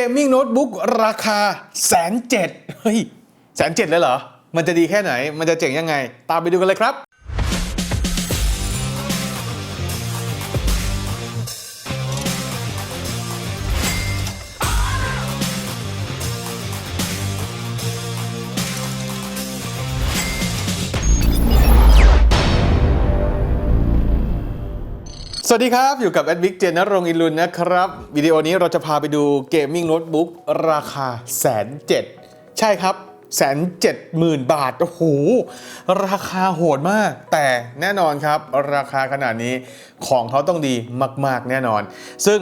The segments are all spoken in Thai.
เกมมิ่งโน้ตบุ๊กราคาแสนเจ็ดเฮ้ยแสนเจ็ดเลยเหรอ มันจะดีแค่ไหน มันจะเจ๋งยังไง ตามไปดูกันเลยครับ สวัสดีครับ อยู่กับแอดวิกเจนนรงอินลุนนะครับ วิดีโอนี้เราจะพาไปดูเกมมิ่งโน้ตบุ๊กราคาแสนเจ็ดใช่ครับแสนเจ็ดหมื่นบาท โอ้โห ราคาโหดมาก แต่แน่นอนครับ ราคาขนาดนี้ของเขาต้องดีมาก ๆ แน่นอน ซึ่ง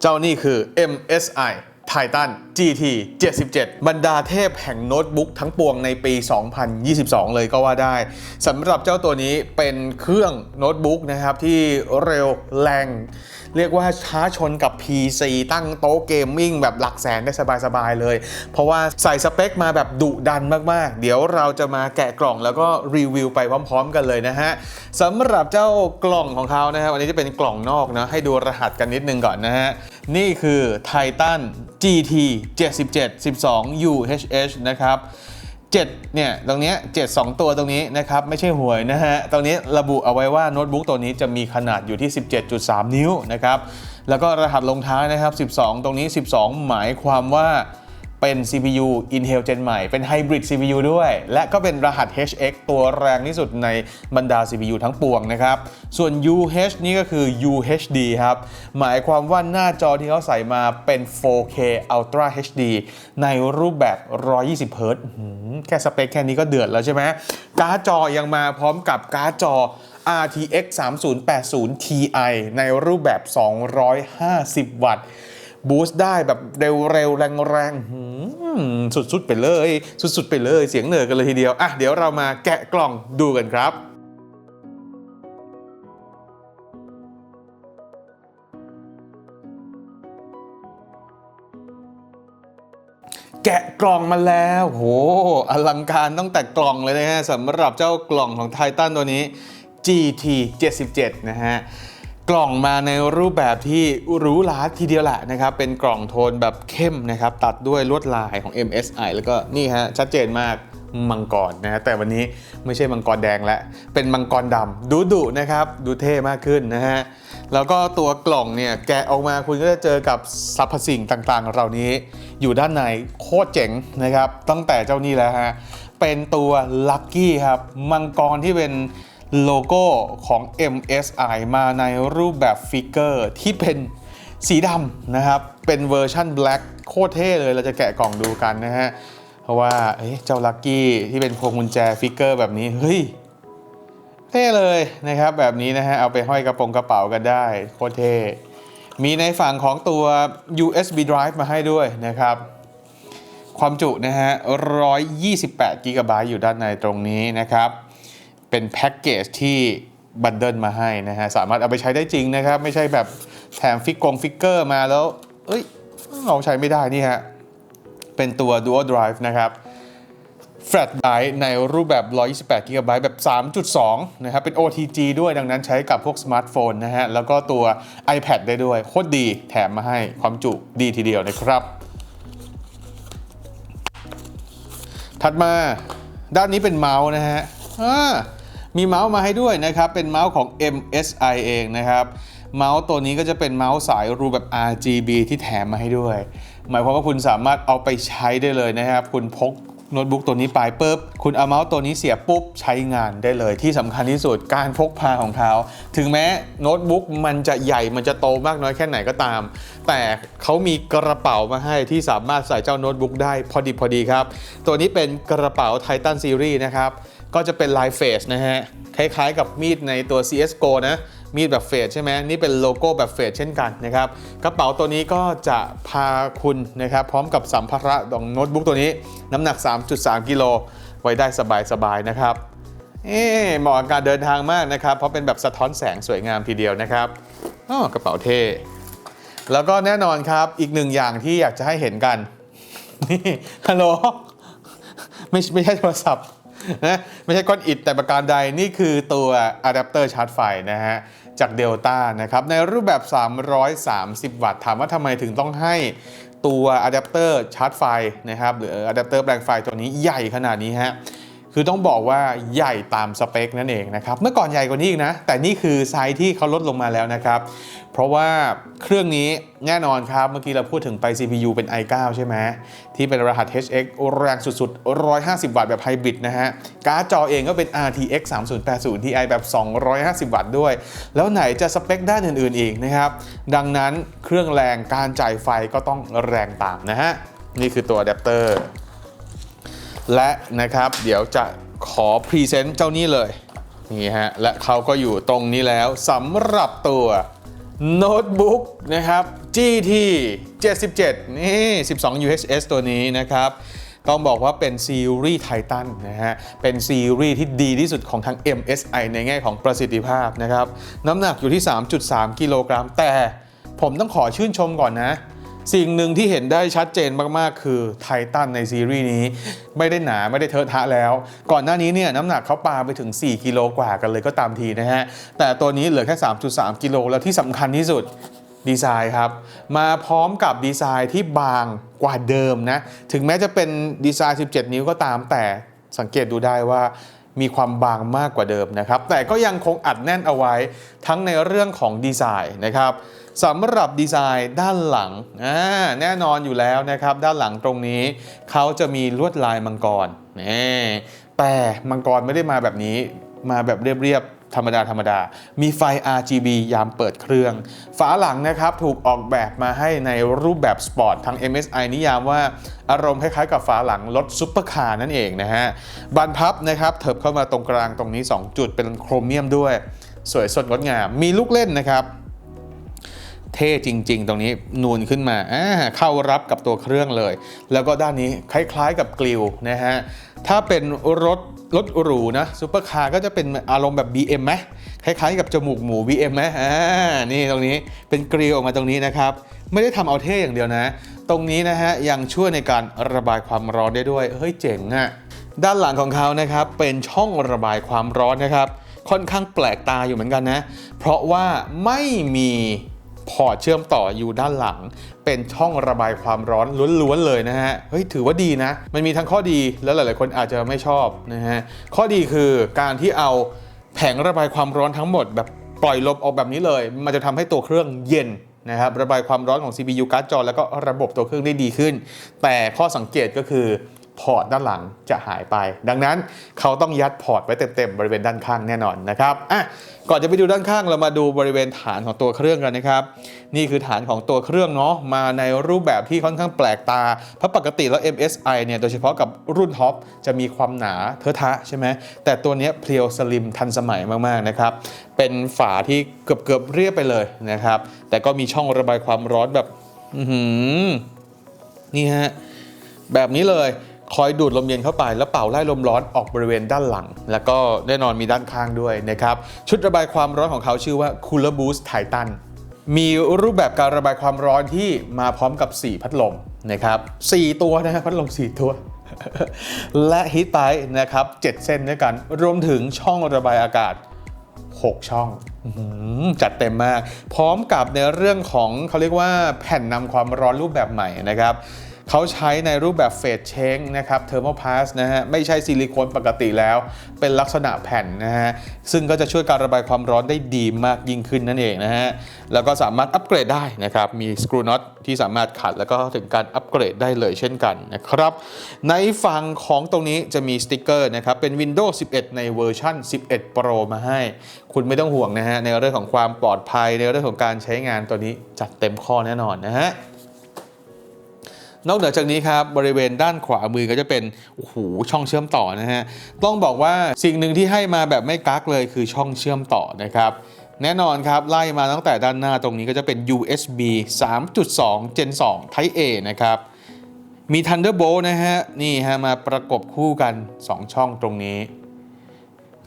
เจ้านี่คือ MSI Titan GT 77 บรรดาเทพแห่งโน้ตบุ๊กทั้งปวงในปี 2022 เลยก็ว่าได้สำหรับเจ้าตัวนี้เป็นเครื่องโน้ตบุ๊กนะครับที่เร็วแรง เรียกว่าช้าชนกับ PC ตั้งโต๊ะเกมมิ่งแบบหลักแสนได้สบายๆเลย เพราะว่าใส่สเปคมาแบบดุดันมากๆ เดี๋ยวเราจะมาแกะกล่องแล้วก็รีวิวไปพร้อมๆ กันเลยนะฮะสำหรับเจ้ากล่องของเขานะครับวันนี้จะเป็นกล่องนอกนะให้ดูรหัสกันนิดนึงก่อนนะฮะ นี่คือ Titan GT 77 12 UHH นะครับ7เนี่ยตรงนี้7 2 ตัวตรงนี้นะครับไม่ใช่หวยนะฮะตรงนี้ระบุเอาไว้ว่าโน้ตบุ๊กตัวนี้จะมีขนาดอยู่ที่ 17.3 นิ้วนะครับแล้วก็รหัสลงท้ายนะครับ 12 ตรงนี้ 12 หมายความว่า เป็น CPU Intel Gen ใหม่ เป็น Hybrid CPU ด้วย และก็เป็นรหัส HX ตัวแรงที่สุดในบรรดา CPU ทั้งปวงนะครับ ส่วน UH นี่ก็คือ UHD ครับ หมายความว่าหน้าจอที่เขาใส่มาเป็น 4K Ultra HD ในรูปแบบ 120 Hz แค่สเปคแค่นี้ก็เดือดแล้วใช่ไหมการ์ดจอยังมาพร้อมกับการ์ดจอ RTX 3080 Ti ในรูปแบบ 250 วัตต์ บูสต์ได้แบบเร็วๆ แรงๆหืมสุดๆ ไปเลย สุดๆ ไปเลย เสียงเหนือกันเลยทีเดียว อะ เดี๋ยวเรามาแกะกล่องดูกันครับแกะกล่องมาแล้ว โห อลังการตั้งแต่กล่องเลยนะฮะสำหรับเจ้ากล่องของไททันตัวนี้ GT 77 นะฮะ กล่องมาในรูปแบบที่หรูหราทีเดียวแหละนะครับ เป็นกล่องโทนแบบเข้มนะครับ ตัดด้วยลวดลายของ MSI แล้วก็นี่ฮะชัดเจนมากมังกรนะฮะแต่วันนี้ไม่ใช่มังกรแดงแล้วเป็นมังกรดำดูดุนะครับ ดูเท่มากขึ้นนะฮะแล้วก็ตัวกล่องเนี่ยแกะออกมาคุณก็จะเจอกับสรรพสิ่งต่างๆ เหล่านี้อยู่ด้านในโคตรเจ๋งนะครับ ตั้งแต่เจ้านี้แล้วฮะเป็นตัวลัคกี้ครับมังกรที่เป็น โลโก้ของ MSI มาในรูปแบบฟิกเกอร์ที่เป็นสีดำนะครับ เป็นเวอร์ชั่น Black โคตรเท่เลย เราจะแกะกล่องดูกันนะฮะ เพราะว่าเจ้าลักกี้ที่เป็นพวงกุญแจฟิกเกอร์แบบนี้ เฮ้ย เท่เลยนะครับ แบบนี้นะฮะ เอาไปห้อยกระโปรงกระเป๋ากันได้ โคตรเท่ มีในฝั่งของตัว USB drive มาให้ด้วยนะครับความจุนะฮะ 128 กิกะไบต์อยู่ด้านในตรงนี้นะครับ เป็นแพ็กเกจที่บันเดิลมาให้นะฮะ สามารถเอาไปใช้ได้จริงนะครับ ไม่ใช่แบบแถมฟิกกงฟิกเกอร์มาแล้ว เอ้ยเราใช้ไม่ได้นี่ฮะ เป็นตัว Dual Drive นะครับ Flash Drive ในรูปแบบ 128 GB แบบ 3.2 นะครับ เป็น OTG ด้วย ดังนั้นใช้กับพวกสมาร์ทโฟนนะฮะ แล้วก็ตัว iPad ได้ด้วย โคตรดีแถมมาให้ความจุดีทีเดียวนะครับ ถัดมาด้านนี้เป็นเมาส์นะฮะ มีเมาส์มาให้ด้วยนะครับ เป็นเมาส์ของ MSI เองนะครับ เมาส์ตัวนี้ก็จะเป็นเมาส์สายรูแบบ RGB ที่แถมมาให้ด้วย หมายความว่าคุณสามารถเอาไปใช้ได้เลยนะครับ คุณพกโน้ตบุ๊กตัวนี้ไปปุ๊บ คุณเอาเมาส์ตัวนี้เสียปุ๊บใช้งานได้เลย ที่สำคัญที่สุดการพกพาของเขา ถึงแม้โน้ตบุ๊กมันจะใหญ่มันจะโตมากน้อยแค่ไหนก็ตาม แต่เขามีกระเป๋ามาให้ที่สามารถใส่เจ้าโน้ตบุ๊กได้พอดีพอดีครับ ตัวนี้เป็นกระเป๋า Titan Series นะครับ ก็จะเป็นลายเฟสนะฮะ คล้ายๆกับมีดในตัว CSGO นะ มีดแบบเฟสใช่ไหมนี่เป็นโลโก้แบบเฟสเช่นกันนะครับ กระเป๋าตัวนี้ก็จะพาคุณนะครับ พร้อมกับสัมภาระของโน้ตบุ๊กตัวนี้ น้ำหนัก 3.3 กิโลไว้ได้สบายๆนะครับ เอ๊เหมาะกับการเดินทางมากนะครับ เพราะเป็นแบบสะท้อนแสงสวยงามทีเดียวนะครับอ๋อกระเป๋าเท่ แล้วก็แน่นอนครับอีกหนึ่งอย่างที่อยากจะให้เห็นกันนี่ฮัลโหลไม่ไม่ใช่โทรศัพท์ นะไม่ใช่ก้อนอิฐแต่ประการใดนี่คือตัวอะแดปเตอร์ชาร์จไฟนะฮะจากเดลต้านะครับในรูปแบบ 330 วัตต์ถามว่าทำไมถึงต้องให้ตัวอะแดปเตอร์ชาร์จไฟนะครับหรืออะแดปเตอร์แปลงไฟตัวนี้ใหญ่ขนาดนี้ฮะ คือต้องบอกว่าใหญ่ตามสเปคนั่นเองนะครับ เมื่อก่อนใหญ่กว่านี้อีกนะ แต่นี่คือไซส์ที่เขาลดลงมาแล้วนะครับ เพราะว่าเครื่องนี้แน่นอนครับ เมื่อกี้เราพูดถึงไป CPU เป็น i9 ใช่ไหมที่เป็นรหัส HX แรงสุดๆ 150 วัตต์แบบไฮบริดนะฮะ การ์ดจอเองก็เป็น RTX 3080 Ti แบบ 250 วัตต์ด้วย แล้วไหนจะสเปคด้านอื่นๆอีกนะครับ ดังนั้นเครื่องแรงการจ่ายไฟก็ต้องแรงตามนะฮะ นี่คือตัวอะแดปเตอร์ และนะครับเดี๋ยวจะขอพรีเซนต์เจ้านี้เลยนี่ฮะและเขาก็อยู่ตรงนี้แล้วสำหรับตัวโน้ตบุ๊กนะครับ GT 77 นี่ 12 UHS ตัวนี้นะครับ ต้องบอกว่าเป็นซีรีส์ไททันนะฮะ เป็นซีรีส์ที่ดีที่สุดของทาง MSI ในแง่ของประสิทธิภาพนะครับ น้ำหนักอยู่ที่ 3.3 กิโลกรัม แต่ผมต้องขอชื่นชมก่อนนะ สิ่งหนึ่งที่เห็นได้ชัดเจนมากๆ คือไททันในซีรีส์นี้ ไม่ได้หนาไม่ได้เทอะทะแล้ว ก่อนหน้านี้เนี่ยน้ำหนักเขาปาไปถึง 4 กิโลกว่ากันเลยก็ตามทีนะฮะ แต่ตัวนี้เหลือแค่ 3.3 กิโลแล้วที่สำคัญที่สุดดีไซน์ครับ มาพร้อมกับดีไซน์ที่บางกว่าเดิมนะ ถึงแม้จะเป็นดีไซน์ 17 นิ้วก็ตามแต่สังเกตดูได้ว่ามีความบางมากกว่าเดิมนะครับ แต่ก็ยังคงอัดแน่นเอาไว้ทั้งในเรื่องของดีไซน์นะครับ สำหรับดีไซน์ด้านหลังแน่นอนอยู่แล้วนะครับ ด้านหลังตรงนี้เขาจะมีลวดลายมังกรนี่แต่มังกรไม่ได้มาแบบนี้มาแบบเรียบๆธรรมดา ธรรมดา มีไฟ RGB ยามเปิดเครื่อง ฝาหลังนะครับถูกออกแบบมาให้ในรูปแบบสปอร์ตทาง MSI นิยามว่าอารมณ์คล้ายๆกับฝาหลังรถซุปเปอร์คาร์นั่นเองนะฮะ บานพับนะครับเถิบเข้ามาตรงกลางตรงนี้ 2 จุดเป็นโครเมียมด้วย สวยสดงดงาม มีลูกเล่นนะครับ เท่จริง ๆ ตรงนี้นูนขึ้นมาเข้ารับกับตัวเครื่องเลย แล้วก็ด้านนี้คล้าย ๆ กับกลิวนะฮะ ถ้าเป็นรถรถหรูนะซูเปอร์คาร์ก็จะเป็นอารมณ์แบบ BM ไหมคล้ายๆกับจมูกหมู BM ไหมอ่านี่ตรงนี้เป็นกริลออกมาตรงนี้นะครับ ไม่ได้ทำเอาเท่อย่างเดียวนะ ตรงนี้นะฮะยังช่วยในการระบายความร้อนได้ด้วย เฮ้ยเจ๋งอะ่ะด้านหลังของเขานะครับเป็นช่องระบายความร้อนนะครับ ค่อนข้างแปลกตาอยู่เหมือนกันนะ เพราะว่าไม่มี พอร์ตเชื่อมต่ออยู่ด้านหลัง เป็นช่องระบายความร้อนล้วนๆเลยนะฮะ เฮ้ยถือว่าดีนะ มันมีทั้งข้อดีแล้วหลายๆคนอาจจะไม่ชอบนะฮะ ข้อดีคือการที่เอาแผงระบายความร้อนทั้งหมด แบบปล่อยลมออกแบบนี้เลย มันจะทำให้ตัวเครื่องเย็นนะครับระบายความร้อนของ CPU การ์ดจอแล้วก็ระบบตัวเครื่องได้ดีขึ้น แต่ข้อสังเกตก็คือ พอร์ตด้านหลังจะหายไป ดังนั้นเขาต้องยัดพอร์ตไว้เต็มๆบริเวณด้านข้างแน่นอนนะครับอะก่อนจะไปดูด้านข้างเรามาดูบริเวณฐานของตัวเครื่องกันนะครับ นี่คือฐานของตัวเครื่องเนาะมาในรูปแบบที่ค่อนข้างแปลกตาเพราะปกติแล้ว MSI เนี่ยโดยเฉพาะกับรุ่นท็อปจะมีความหนาเทอะทะใช่ไหมแต่ตัวนี้เพียวสลิมทันสมัยมากๆนะครับเป็นฝาที่เกือบๆเรียบไปเลยนะครับแต่ก็มีช่องระบายความร้อนแบบนี่ฮะแบบนี้เลย คอยดูดลมเย็นเข้าไป แล้วเป่าไล่ลมร้อนออกบริเวณด้านหลัง แล้วก็แน่นอนมีด้านข้างด้วยนะครับ ชุดระบายความร้อนของเขาชื่อว่า Cooler Boost Titan มีรูปแบบการระบายความร้อนที่มาพร้อมกับ 4 พัดลมนะครับ4ตัวนะครับพัดลม 4 ตัว และฮีทไ i นะครับ 7 เส้นด้วยกัน รวมถึงช่องระบายอากาศ 6 ช่องจัดเต็มมาก พร้อมกับในเรื่องของเขาเรียกว่าแผ่นนำความร้อนรูปแบบใหม่นะครับ เขาใช้ในรูปแบบเฟสเชงนะครับเทอร์โมพาสนะฮะไม่ใช่ซิลิโคนปกติแล้ว เป็นลักษณะแผ่นนะฮะซึ่งก็จะช่วยการระบายความร้อนได้ดีมากยิ่งขึ้นนั่นเองนะฮะแล้วก็สามารถอัปเกรดได้นะครับมีสกรูน็อตที่สามารถขัดแล้วก็ถึงการอัปเกรดได้เลยเช่นกันนะครับในฝั่งของตรงนี้จะมีสติกเกอร์นะครับเป็น Windows 11 ในเวอร์ชัน11 Pro มาให้ คุณไม่ต้องห่วงนะฮะในเรื่องของความปลอดภัยในเรื่องของการใช้งานตัวนี้จัดเต็มข้อแน่นอนนะฮะ นอกเหนือจากนี้ครับบริเวณด้านขวามือก็จะเป็นโอ้โหช่องเชื่อมต่อนะฮะต้องบอกว่าสิ่งหนึ่งที่ให้มาแบบไม่กักเลยคือช่องเชื่อมต่อนะครับแน่นอนครับ ไล่มาตั้งแต่ด้านหน้าตรงนี้ก็จะเป็น USB 3.2 Gen 2 Type A นะครับมี Thunderbolt นะฮะ นี่ฮะ มาประกบคู่กัน 2 ช่องตรงนี้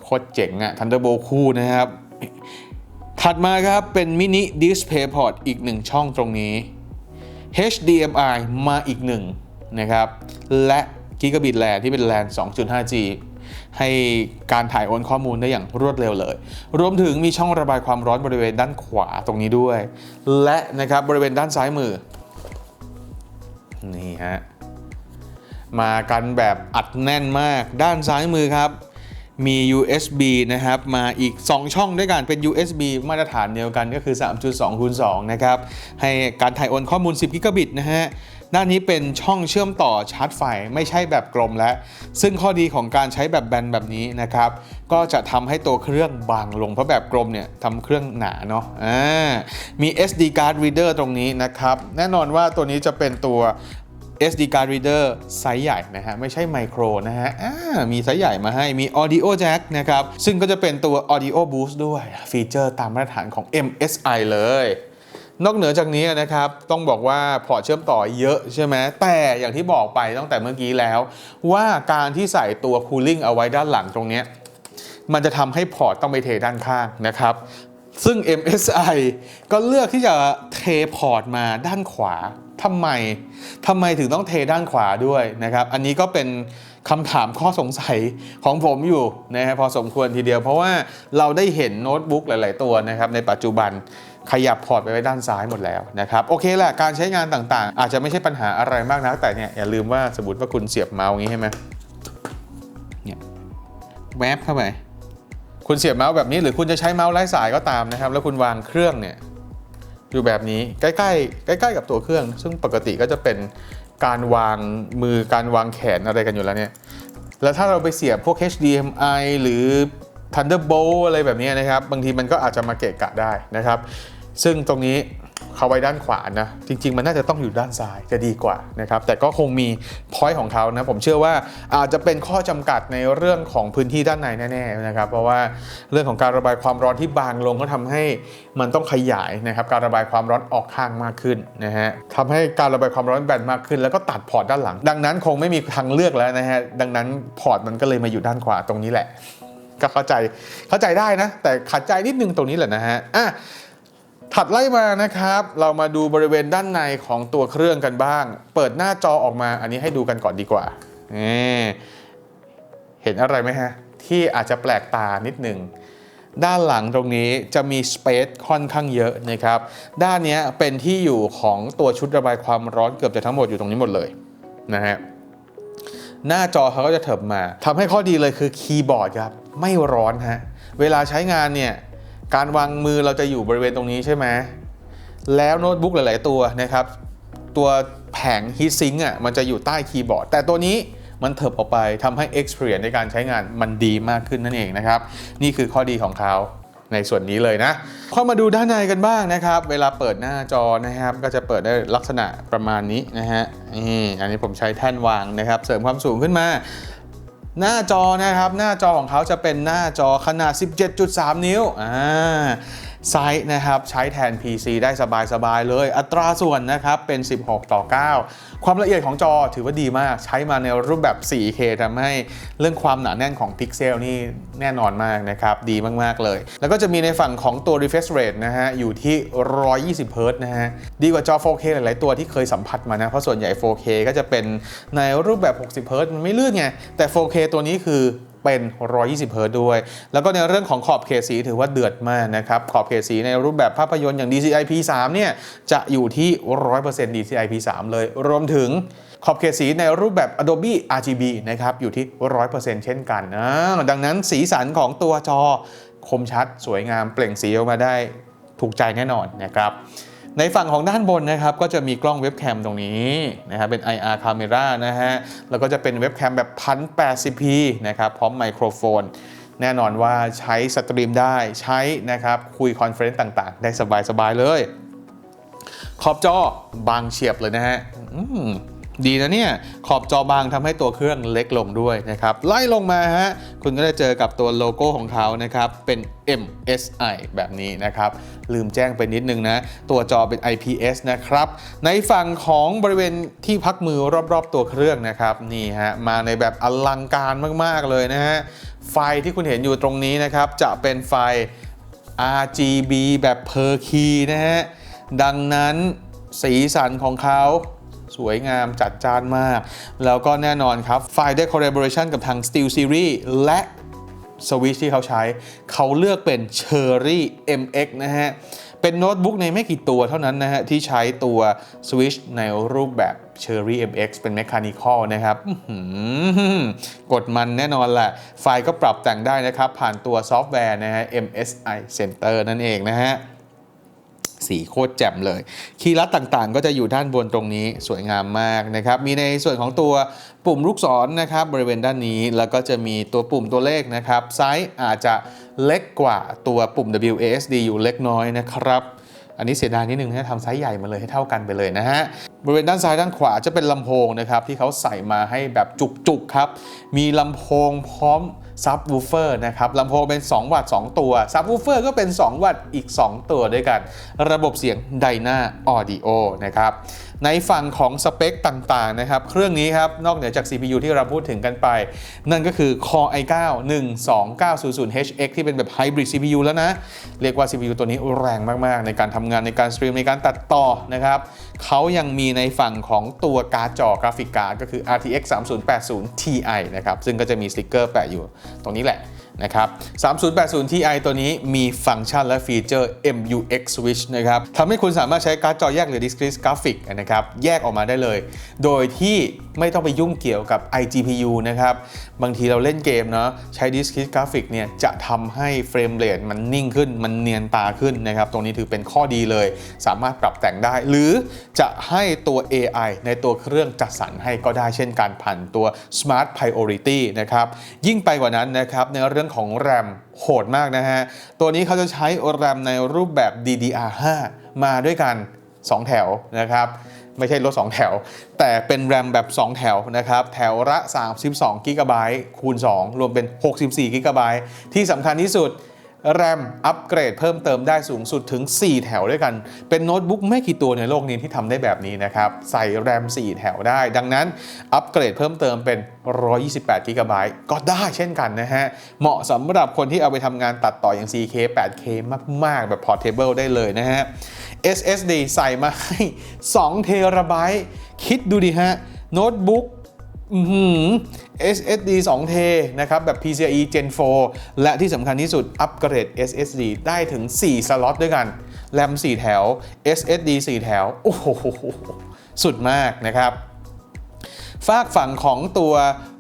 โคตรเจ๋งอะ Thunderbolt คู่นะครับ ถัดมาครับ เป็นมินิ DisplayPort อีก 1 ช่องตรงนี้ HDMI มาอีกหนึ่งนะครับ และ Gigabit LAN ที่เป็น LAN 2.5G ให้การถ่ายโอนข้อมูลได้อย่างรวดเร็วเลย รวมถึงมีช่องระบายความร้อนบริเวณด้านขวาตรงนี้ด้วย และนะครับบริเวณด้านซ้ายมือ นี่ฮะ มากันแบบอัดแน่นมากด้านซ้ายมือครับ มี USB นะครับ มาอีก 2 ช่องด้วยกันเป็น USB มาตรฐานเดียวกันก็คือ 3.2คูณ2นะครับ ให้การถ่ายโอนข้อมูล 10 กิกะบิตนะฮะด้านนี้เป็นช่องเชื่อมต่อชาร์จไฟไม่ใช่แบบกลมแล้ว ซึ่งข้อดีของการใช้แบบแบนแบบนี้นะครับ ก็จะทำให้ตัวเครื่องบางลง เพราะแบบกลมเนี่ยทำเครื่องหนาเนาะอ่ามี SD card reader ตรงนี้นะครับ แน่นอนว่าตัวนี้จะเป็นตัว SD card reader ไซส์ใหญ่นะฮะ ไม่ใช่ไมโครนะฮะมีไซส์ใหญ่มาให้มี audio jack นะครับ ซึ่งก็จะเป็นตัว audio boost ด้วยฟีเจอร์ตามมาตรฐานของ MSI เลยนอกเหนือจากนี้นะครับ ต้องบอกว่าพอร์ตเชื่อมต่อเยอะใช่ไหมแต่อย่างที่บอกไปตั้งแต่เมื่อกี้แล้ว ว่าการที่ใส่ตัว cooling เอาไว้ด้านหลังตรงนี้ มันจะทำให้พอร์ตต้องไปเทด้านข้างนะครับ ซึ่ง MSI ก็เลือกที่จะเทพอร์ตมาด้านขวาทำไมทำไมถึงต้องเทด้านขวาด้วยนะครับ อันนี้ก็เป็นคำถามข้อสงสัยของผมอยู่นะฮะพอสมควรทีเดียว เพราะว่าเราได้เห็นโน้ตบุ๊กหลาย ๆ ตัวนะครับในปัจจุบันขยับพอร์ตไปไว้ด้านซ้ายหมดแล้วนะครับโอเคแหละการใช้งานต่างๆ อาจจะไม่ใช่ปัญหาอะไรมากนะแต่เนี่ยอย่าลืมว่าสมมติว่าคุณเสียบเมาส์อย่างนี้ใช่ไหมเนี่ยแวบเข้าไป คุณเสียบเมาส์แบบนี้หรือคุณจะใช้เมาส์ไร้สายก็ตามนะครับ แล้วคุณวางเครื่องเนี่ยอยู่แบบนี้ใกล้ๆใกล้ๆกับตัวเครื่อง ซึ่งปกติก็จะเป็นการวางมือการวางแขนอะไรกันอยู่แล้วเนี่ยแล้วถ้าเราไปเสียบพวก HDMI หรือ Thunderbolt อะไรแบบนี้นะครับ บางทีมันก็อาจจะมาเกะกะได้นะครับ ซึ่งตรงนี้ เขาไว้ด้านขวานะ จริง ๆ มันน่าจะต้องอยู่ด้านซ้ายจะดีกว่านะครับแต่ก็คงมีพอยต์ของเขานะ ผมเชื่อว่าอาจจะเป็นข้อจำกัดในเรื่องของพื้นที่ด้านในแน่ๆนะครับ เพราะว่าเรื่องของการระบายความร้อนที่บางลงก็ทำให้มันต้องขยายนะครับการระบายความร้อนออกข้างมากขึ้นนะฮะทำให้การระบายความร้อนแบนมากขึ้น แล้วก็ตัดพอร์ตด้านหลัง ดังนั้นคงไม่มีทางเลือกแล้วนะฮะดังนั้นพอร์ตมันก็เลยมาอยู่ด้านขวาตรงนี้แหละก็เข้าใจเข้าใจได้นะ แต่ขัดใจนิดนึงตรงนี้แหละนะฮะอะ ถัดไล่มานะครับ เรามาดูบริเวณด้านในของตัวเครื่องกันบ้าง เปิดหน้าจอออกมา อันนี้ให้ดูกันก่อนดีกว่าเห็นอะไรไหมฮะ ที่อาจจะแปลกตานิดหนึ่งด้านหลังตรงนี้จะมีสเปซค่อนข้างเยอะนะครับ ด้านนี้เป็นที่อยู่ของตัวชุดระบายความร้อนเกือบจะทั้งหมดอยู่ตรงนี้หมดเลยนะฮะหน้าจอเขาก็จะเถิบมาทำให้ข้อดีเลยคือคีย์บอร์ดครับ ไม่ร้อนฮะ เวลาใช้งานเนี่ย การวางมือเราจะอยู่บริเวณตรงนี้ใช่ไหมแล้วโน้ตบุ๊กหลาย ๆ ตัวนะครับ ตัวแผงฮีทซิงค์อะมันจะอยู่ใต้คีย์บอร์ด แต่ตัวนี้มันเถิบออกไปทำให้ experience ในการใช้งานมันดีมากขึ้นนั่นเองนะครับ นี่คือข้อดีของเขาในส่วนนี้เลยนะ เข้ามาดูด้านในกันบ้างนะครับ เวลาเปิดหน้าจอนะครับ ก็จะเปิดได้ลักษณะประมาณนี้นะฮะนี่อันนี้ผมใช้แท่นวางนะครับ เสริมความสูงขึ้นมา หน้าจอนะครับหน้าจอของเขาจะเป็นหน้าจอขนาด 17.3 นิ้วอ่า ไซส์นะครับใช้แทน PC ได้สบายๆเลย อัตราส่วนนะครับเป็น 16 ต่อ 9 ความละเอียดของจอถือว่าดีมาก ใช้มาในรูปแบบ 4K ทำให้เรื่องความหนาแน่นของพิกเซลนี่แน่นอนมากนะครับ ดีมากๆเลย แล้วก็จะมีในฝั่งของตัว refresh rate นะฮะ อยู่ที่ 120 Hz นะฮะ ดีกว่าจอ 4K หลาย ๆ ตัวที่เคยสัมผัสมานะ เพราะส่วนใหญ่ 4K ก็จะเป็นในรูปแบบ 60 Hz มันไม่ลื่นไง แต่ 4K ตัวนี้คือ เป็น 120 เฮิรตซ์ด้วย แล้วก็ในเรื่องของขอบเขตสีถือว่าเดือดมากนะครับ ขอบเขตสีในรูปแบบภาพยนตร์อย่าง DCI P3 เนี่ยจะอยู่ที่ 100% DCI P3 เลยรวมถึงขอบเขตสีในรูปแบบ Adobe RGB นะครับอยู่ที่ 100%เช่นกันนะดังนั้นสีสันของตัวจอคมชัดสวยงามเปล่งสีออกมาได้ถูกใจแน่นอนนะครับ ในฝั่งของด้านบนนะครับก็จะมีกล้องเว็บแคมตรงนี้นะครับเป็น IR camera นะฮะแล้วก็จะเป็นเว็บแคมแบบ 1080p นะครับพร้อมไมโครโฟน แน่นอนว่าใช้สตรีมได้ใช้นะครับคุยคอนเฟรนซ์ต่างๆ ได้สบายๆเลย ขอบจอบางเฉียบเลยนะฮะอืม ดีนะเนี่ย ขอบจอบางทำให้ตัวเครื่องเล็กลงด้วยนะครับ ไล่ลงมาฮะ คุณก็จะเจอกับตัวโลโก้ของเขานะครับ เป็น MSI แบบนี้นะครับ ลืมแจ้งไปนิดนึงนะ ตัวจอเป็น IPS นะครับ ในฝั่งของบริเวณที่พักมือรอบๆตัวเครื่องนะครับ นี่ฮะ มาในแบบอลังการมากๆเลยนะฮะ ไฟที่คุณเห็นอยู่ตรงนี้นะครับ จะเป็นไฟ RGB แบบ per key นะฮะ ดังนั้นสีสันของเขา สวยงามจัดจ้านมาก แล้วก็แน่นอนครับไฟได้ collaboration กับทาง Steel Series และสวิชที่เขาใช้ เขาเลือกเป็น Cherry MX นะฮะ เป็นโน้ตบุ๊กในไม่กี่ตัวเท่านั้นนะฮะ ที่ใช้ตัว Switch ในรูปแบบ Cherry MX เป็น Mechanical นะครับอื้อหือกดมันแน่นอนแหละ ไฟล์ก็ปรับแต่งได้นะครับ ผ่านตัวซอฟต์แวร์นะฮะ MSI Center นั่นเองนะฮะ สีโคตรแจ่มเลย คีย์ลัดต่างๆ ก็จะอยู่ด้านบนตรงนี้สวยงามมากนะครับ มีในส่วนของตัวปุ่มลูกศรนะครับบริเวณด้านนี้แล้วก็จะมีตัวปุ่มตัวเลขนะครับไซส์อาจจะเล็กกว่าตัวปุ่ม WASD อยู่เล็กน้อยนะครับอันนี้เสียดายนิดนึงนะทำไซส์ใหญ่มาเลยให้เท่ากันไปเลยนะฮะบริเวณด้านซ้ายด้านขวาจะเป็นลำโพงนะครับที่เขาใส่มาให้แบบจุกๆครับ มีลำโพงพร้อม ซับวูเฟอร์นะครับลำโพงเป็น 2 วัตต์2ตัวซับวูเฟอร์ก็เป็น 2 วัตต์อีก 2 ตัวด้วยกัน ระบบเสียงไดนาออดิโอนะครับ ในฝั่งของสเปคต่างๆนะครับเครื่องนี้ครับนอกเหนือจาก CPU ที่เราพูดถึงกันไป นั่นก็คือ Core i9 12900HX ที่เป็นแบบ Hybrid CPU แล้วนะ เรียกว่า CPU ตัวนี้แรงมากๆ ในการทำงานในการสตรีมในการตัดต่อนะครับเขายังมีในฝั่งของตัวการ์ดจอกราฟิกการ์ดก็คือ RTX 3080 Ti นะครับซึ่งก็จะมีสติกเกอร์แปะอยู่ตรงนี้แหละ นะครับ 3080 Ti ตัวนี้มีฟังก์ชันและฟีเจอร์ MUX Switch นะครับทำให้คุณสามารถใช้การ์ดจอแยกหรือ Discrete Graphic นะครับ แยกออกมาได้เลย โดยที่ไม่ต้องไปยุ่งเกี่ยวกับ iGPU นะครับ บางทีเราเล่นเกมเนาะใช้ Discrete Graphic เนี่ยจะทำให้เฟรมเรทมันนิ่งขึ้น มันเนียนตาขึ้นนะครับ ตรงนี้ถือเป็นข้อดีเลย สามารถปรับแต่งได้ หรือจะให้ตัว AI ในตัวเครื่องจัดสรรให้ก็ได้เช่นการผ่านตัว Smart Priority นะครับ ยิ่งไปกว่านั้นนะครับในเรื่องของแรมโหดมากนะฮะ ตัวนี้เขาจะใช้แรมในรูปแบบ DDR5 มาด้วยกัน 2 แถวนะครับ ไม่ใช่รถ 2 แถว แต่เป็นแรมแบบ 2 แถวนะครับ แถวละ32 g b คูณ 2 รวมเป็น 64 g b ที่สำคัญที่สุด แรมอัปเกรดเพิ่มเติมได้สูงสุดถึง 4 แถวด้วยกัน เป็นโน้ตบุ๊กไม่กี่ตัวในโลกนี้ที่ทำได้แบบนี้นะครับ ใส่แรม 4 แถวได้ ดังนั้นอัปเกรดเพิ่มเติมเป็น 128 g b ก็ได้เช่นกันนะฮะ เหมาะสำหรับคนที่เอาไปทำงานตัดต่ออย่าง 4K 8K มาก ๆ แบบ Portable ได้เลยนะฮะ SSD ใส่มาให้2เทราไบต์คิดดูดิฮะโน้ตบุ๊ก อืม SSD 2เทนะครับ แบบ PCIe Gen 4 และที่สำคัญที่สุด อัปเกรด SSD ได้ถึง 4 สล็อตด้วยกัน แรม 4 แถว SSD 4 แถว โอ้โห สุดมากนะครับ ฝากฝั่งของตัว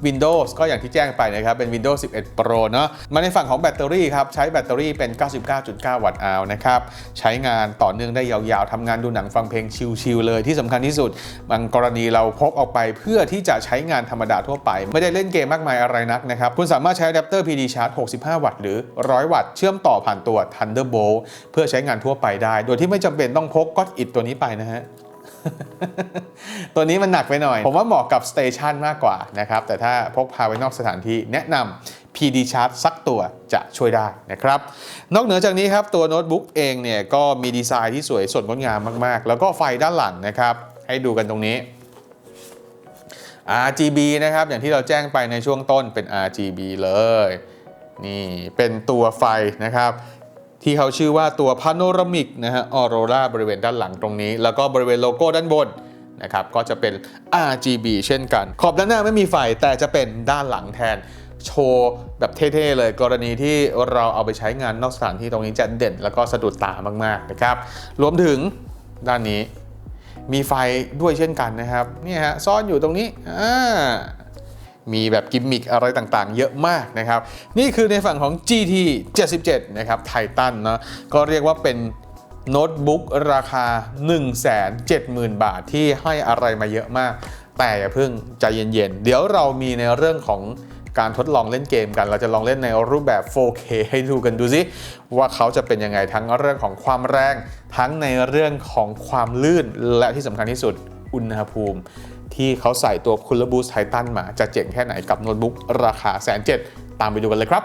Windows ก็อย่างที่แจ้งไปนะครับ เป็น Windows 11 Pro เนาะมาในฝั่งของแบตเตอรี่ครับ ใช้แบตเตอรี่เป็น 99.9 วัตต์อาวนะครับ ใช้งานต่อเนื่องได้ยาวๆทำงานดูหนังฟังเพลงชิลๆเลย ที่สำคัญที่สุด บางกรณีเราพกออกไปเพื่อที่จะใช้งานธรรมดาทั่วไป ไม่ได้เล่นเกมมากมายอะไรนักนะครับ คุณสามารถใช้อะแดปเตอร์ PD Charge 65 วัตต์หรือ 100 วัตต์เชื่อมต่อผ่านตัว Thunderbolt เพื่อใช้งานทั่วไปได้ โดยที่ไม่จำเป็นต้องพกก็อดอิดตัวนี้ไปนะฮะ ตัวนี้มันหนักไปหน่อย ผมว่าเหมาะกับสเตชันมากกว่านะครับ แต่ถ้าพกพาไว้นอกสถานที่แนะนำ PD Charge สักตัวจะช่วยได้นะครับ นอกเหนือจากนี้ครับ ตัวโน้ตบุ๊กเองเนี่ยก็มีดีไซน์ที่สวยสดงดงามมากๆ แล้วก็ไฟด้านหลังนะครับ ให้ดูกันตรงนี้ RGB นะครับ อย่างที่เราแจ้งไปในช่วงต้นเป็น RGB เลย นี่เป็นตัวไฟนะครับ ที่เขาชื่อว่าตัว Panoramic นะฮะ Aurora บริเวณด้านหลังตรงนี้ แล้วก็บริเวณโลโก้ด้านบนนะครับก็จะเป็น RGB เช่นกัน ขอบด้านหน้าไม่มีไฟแต่จะเป็นด้านหลังแทนโชว์แบบเท่ๆเลยกรณีที่เราเอาไปใช้งานนอกสถานที่ตรงนี้จะเด่น แล้วก็สะดุดตามากๆนะครับ รวมถึงด้านนี้มีไฟด้วยเช่นกันนะครับ นี่ฮะซ่อนอยู่ตรงนี้อ่า มีแบบกิมมิคอะไรต่างๆ เยอะมากนะครับ นี่คือในฝั่งของ GT 77 นะครับไททันเนาะก็เรียกว่าเป็นโน้ตบุ๊กราคา 170,000 บาทที่ให้อะไรมาเยอะมาก แต่อย่าเพิ่งใจเย็นๆ เดี๋ยวเรามีในเรื่องของการทดลองเล่นเกมกัน เราจะลองเล่นในรูปแบบ 4K ให้ดูกันดูสิว่าเขาจะเป็นยังไงทั้งเรื่องของความแรง ทั้งในเรื่องของความลื่นและที่สำคัญที่สุดอุณหภูมิ ที่เขาใส่ตัว Cooler Boost Titan มาจะเจ๋งแค่ไหนกับโน้ตบุ๊กราคาแสนเจ็ดตามไปดูกันเลยครับ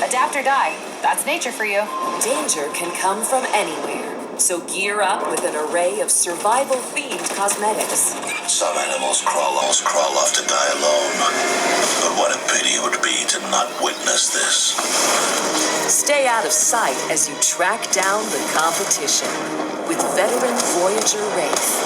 Adapt or die. That's nature for you. Danger can come from anywhere. So gear up with an array of survival themed cosmetics. Some animals crawl off, crawl off to die alone. But what a pity it would be to not witness this. Stay out of sight as you track down the competition with veteran Voyager Wraith.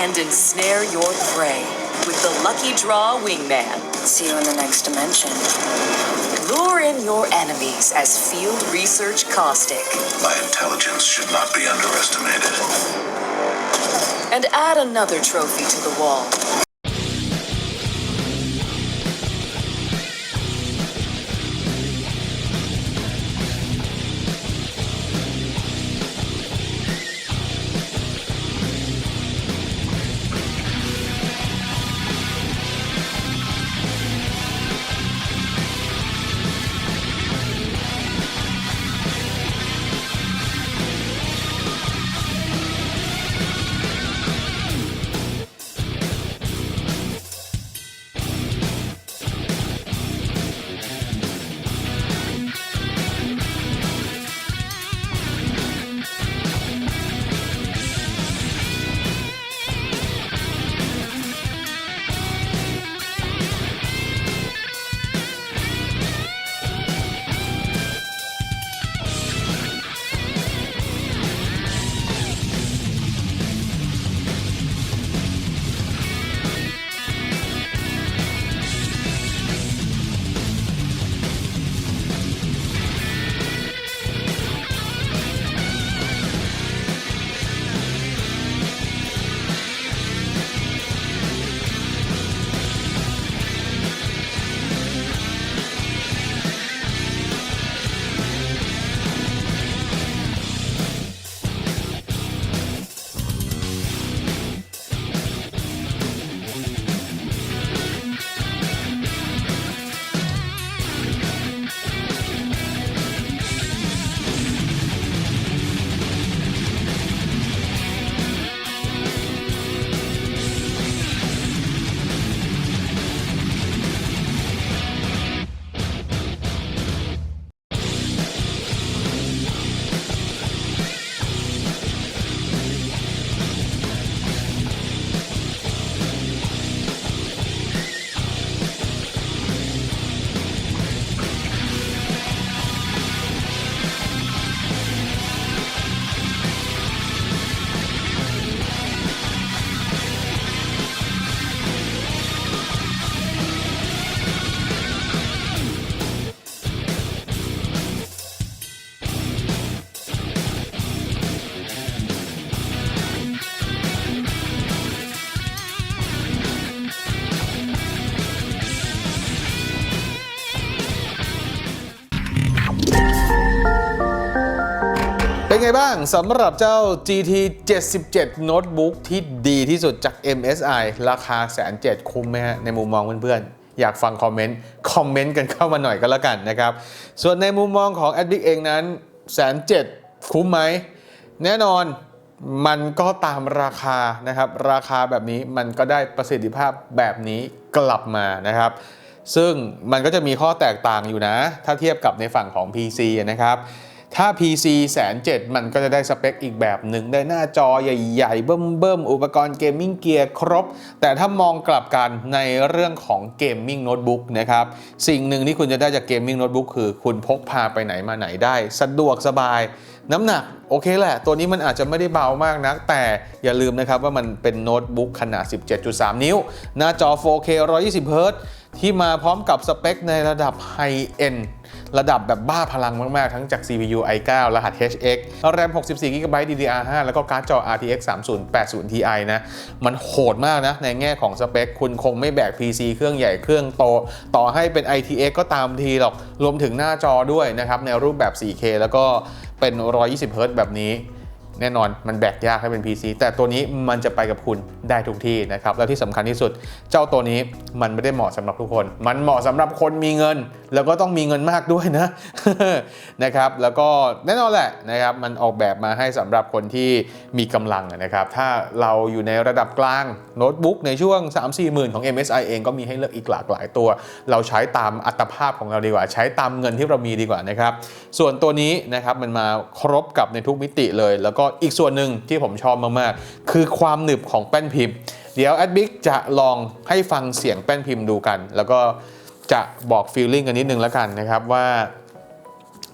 And ensnare your prey with the Lucky Draw Wingman. See you in the next dimension. Lure in your enemies as Field Research Caustic. My intelligence should not be underestimated. And add another trophy to the wall. บ้างสำหรับเจ้า GT 77โน้ตบุ๊กที่ดีที่สุดจาก MSI ราคาแสนเจ็ดคุ้มไหมฮะ ในมุมมองเพื่อนๆ อยากฟังคอมเมนต์ คอมเมนต์กันเข้ามาหน่อยก็แล้วกันนะครับ ส่วนในมุมมองของ a d ดิกเองนั้นแสนเจ็ดคุ้มไหม แน่นอนมันก็ตามราคานะครับ ราคาแบบนี้มันก็ได้ประสิทธิภาพแบบนี้กลับมานะครับซึ่งมันก็จะมีข้อแตกต่างอยู่นะ ถ้าเทียบกับในฝั่งของ PC นะครับ ถ้า PC แสนเจ็ดมันก็จะได้สเปคอีกแบบหนึ่งได้หน้าจอใหญ่ ๆ เบิ่มๆ อุปกรณ์เกมมิ่งเกียร์ครบ แต่ถ้ามองกลับกันในเรื่องของเกมมิ่งโน้ตบุ๊กนะครับ สิ่งหนึ่งที่คุณจะได้จากเกมมิ่งโน้ตบุ๊กคือคุณพกพาไปไหนมาไหนได้ สะดวกสบาย น้ำหนักโอเคแหละ ตัวนี้มันอาจจะไม่ได้เบามากนัก แต่อย่าลืมนะครับว่ามันเป็นโน้ตบุ๊กขนาด 17.3 นิ้ว หน้าจอ 4K 120 Hz ที่มาพร้อมกับสเปคในระดับไฮเอ็น ระดับแบบบ้าพลังมากๆ ทั้งจาก CPU i9 รหัส HX RAM 64 GB DDR5 แล้วก็การ์ดจอ RTX 3080 Ti นะ มันโหดมากนะ ในแง่ของสเปค คุณคงไม่แบก PC เครื่องใหญ่เครื่องโต ต่อให้เป็น ITX ก็ตามทีหรอก รวมถึงหน้าจอด้วยนะครับ ในรูปแบบ 4K แล้วก็เป็น 120 Hz แบบนี้ แน่นอนมันแบกยากให้เป็น PC แต่ตัวนี้มันจะไปกับคุณได้ทุกที่นะครับ แล้วที่สำคัญที่สุด เจ้าตัวนี้มันไม่ได้เหมาะสำหรับทุกคน มันเหมาะสำหรับคนมีเงิน แล้วก็ต้องมีเงินมากด้วยนะนะครับ แล้วก็แน่นอนแหละนะครับ มันออกแบบมาให้สำหรับคนที่มีกำลังนะครับ ถ้าเราอยู่ในระดับกลางโน้ตบุ๊กในช่วง 3-4หมื่นของ MSI เองก็มีให้เลือกอีกหลากหลายตัว เราใช้ตามอัตภาพของเราดีกว่า ใช้ตามเงินที่เรามีดีกว่านะครับ ส่วนตัวนี้นะครับมันมาครบกับในทุกมิติเลยแล้วก็อีกส่วนหนึ่งที่ผมชอบมากๆ คือความหนึบของแป้นพิมพ์ เดี๋ยวแอดบิ๊กจะลองให้ฟังเสียงแป้นพิมพ์ดูกัน แล้วก็จะบอกฟีลลิ่งกันนิดนึงแล้วกันนะครับว่า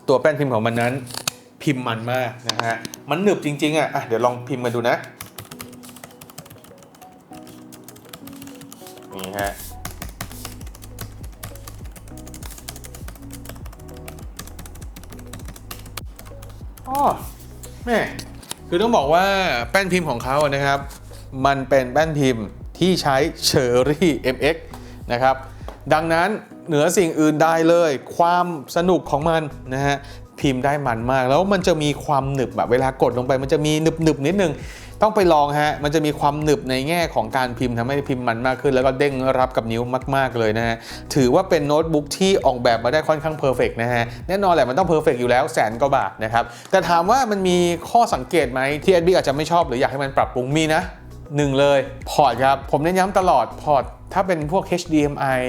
ตัวแป้นพิมพ์ของมันนั้นพิมพ์มันมากนะฮะ มันหนึบจริงๆอะอะเดี๋ยวลองพิมพ์มาดูนะ นี่ฮะ คือต้องบอกว่าแป้นพิมพ์ของเขานะครับ มันเป็นแป้นพิมพ์ที่ใช้เชอรี่ MX นะครับ ดังนั้นเหนือสิ่งอื่นใดเลย ความสนุกของมันนะฮะพิมพ์ได้มันมาก แล้วมันจะมีความหนึบแบบเวลากดลงไป มันจะมีหนึบหนึบนิดนึง ต้องไปลองฮะ มันจะมีความหนึบในแง่ของการพิมพ์ทำให้พิมพ์มันมากขึ้น แล้วก็เด้งรับกับนิ้วมาก ๆ เลยนะฮะ ถือว่าเป็นโน้ตบุ๊กที่ออกแบบมาได้ค่อนข้างเพอร์เฟกนะฮะ แน่นอนแหละมันต้องเพอร์เฟกอยู่แล้วแสนกว่าบาทนะครับ แต่ถามว่ามันมีข้อสังเกตไหมที่แอดบิ๊กอาจจะไม่ชอบหรืออยากให้มันปรับปรุงมีนะหนึ่งเลยพอร์ตครับผมเน้นย้ำตลอดพอร์ตถ้าเป็นพวก HDMI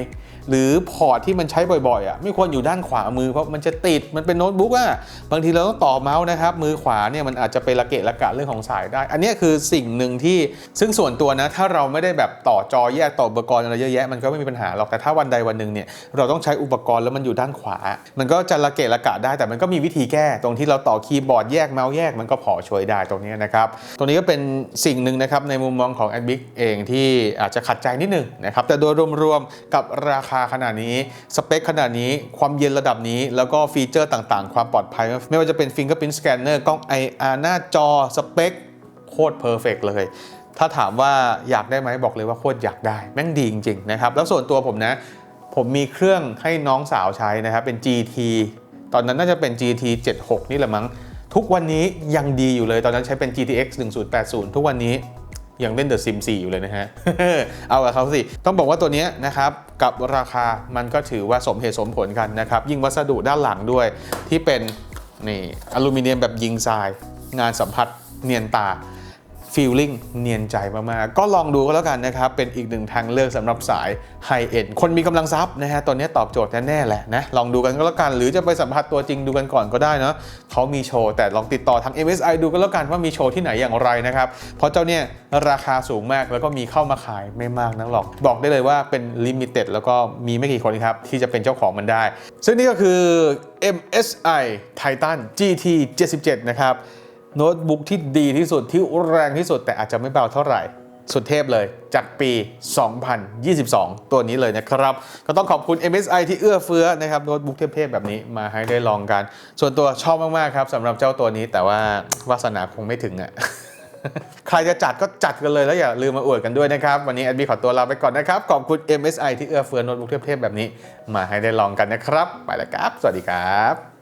หรือพอร์ตที่มันใช้บ่อยๆอะไม่ควรอยู่ด้านขวามือเพราะมันจะติดมันเป็นโน้ตบุ๊กอะบางทีเราต้องต่อเมาส์นะครับ มือขวาเนี่ยมันอาจจะไประเกะระกะเรื่องของสายได้ อันนี้คือสิ่งหนึ่งที่ซึ่งส่วนตัวนะ ถ้าเราไม่ได้แบบต่อจอแยกต่ออุปกรณ์อะไรเยอะแยะมันก็ไม่มีปัญหาหรอกแต่ถ้าวันใดวันหนึ่งเนี่ยเราต้องใช้อุปกรณ์แล้วมันอยู่ด้านขวา มันก็จะระเกะระกะได้ แต่มันก็มีวิธีแก้ ตรงที่เราต่อคีย์บอร์ดแยกเมาส์แยกมันก็พอช่วยได้ตรงนี้นะครับตรงนี้ก็เป็นสิ่งหนึ่งนะครับในมุมมองของ a d b i c เองที่อาจจะขัดใจนิดนึงนะครับแต่โดยรวมๆกับราคาขนาดนี้ สเปคขนาดนี้ ความเย็นระดับนี้ แล้วก็ฟีเจอร์ต่างๆ ความปลอดภัย ไม่ว่าจะเป็น Fingerprint Scanner กล้อง IR หน้าจอ สเปคโคตรเพอร์เฟกเลย ถ้าถามว่าอยากได้ไหมบอกเลยว่าโคตรอยากได้ แม่งดีจริงๆนะครับ แล้วส่วนตัวผมนะ ผมมีเครื่องให้น้องสาวใช้นะครับ เป็น GT ตอนนั้นน่าจะเป็น GT 76 นี่แหละมั้ง ทุกวันนี้ยังดีอยู่เลย ตอนนั้นใช้เป็น GTX 1080 ทุกวันนี้ ยังเล่นเดอะซิม4อยู่เลยนะฮะ เอากับเขาสิ ต้องบอกว่าตัวนี้นะครับ กับราคามันก็ถือว่าสมเหตุสมผลกันนะครับ ยิ่งวัสดุด้านหลังด้วยที่เป็นนี่อลูมิเนียมแบบยิงทราย งานสัมผัสเนียนตา ฟีลลิ่งเนียนใจมาก ๆ ก็ลองดูก็แล้วกันนะครับ เป็นอีกหนึ่งทางเลือกสำหรับสายไฮเอ็นคนมีกำลังทรัพย์นะฮะตัวนี้ตอบโจทย์แน่ ๆ แหละนะ ลองดูกันก็แล้วกัน หรือจะไปสัมผัสตัวจริงดูกันก่อนก็ได้เนาะเขามีโชว์ แต่ลองติดต่อทาง MSI ดูก็แล้วกันว่ามีโชว์ที่ไหนอย่างไรนะครับ เพราะเจ้าเนี่ยราคาสูงมากแล้วก็มีเข้ามาขายไม่มากนักหรอก บอกได้เลยว่าเป็นลิมิเต็ดแล้วก็มีไม่กี่คนครับที่จะเป็นเจ้าของมันได้ ซึ่งนี่ก็คือ MSI Titan GT 77 นะครับ โน้ตบุ๊กที่ดีที่สุดที่แรงที่สุด แต่อาจจะไม่เบาเท่าไหร่ สุดเทพเลยจากปี 2022 ตัวนี้เลยนะครับ ก็ต้องขอบคุณ MSI ที่เอื้อเฟื้อนะครับโน้ตบุ๊กเทพๆแบบนี้มาให้ได้ลองกัน ส่วนตัวชอบมากๆครับสำหรับเจ้าตัวนี้แต่ว่าวาสนาคงไม่ถึงอะใครจะจัดก็จัดกันเลยแล้วอย่าลืมมาอวดกันด้วยนะครับ วันนี้แอดบีขอตัวลาไปก่อนนะครับ ขอบคุณ MSI ที่เอื้อเฟื้อโน้ตบุ๊กเทพๆแบบนี้ มาให้ได้ลองกันนะครับ ไปแล้วครับ สวัสดีครับ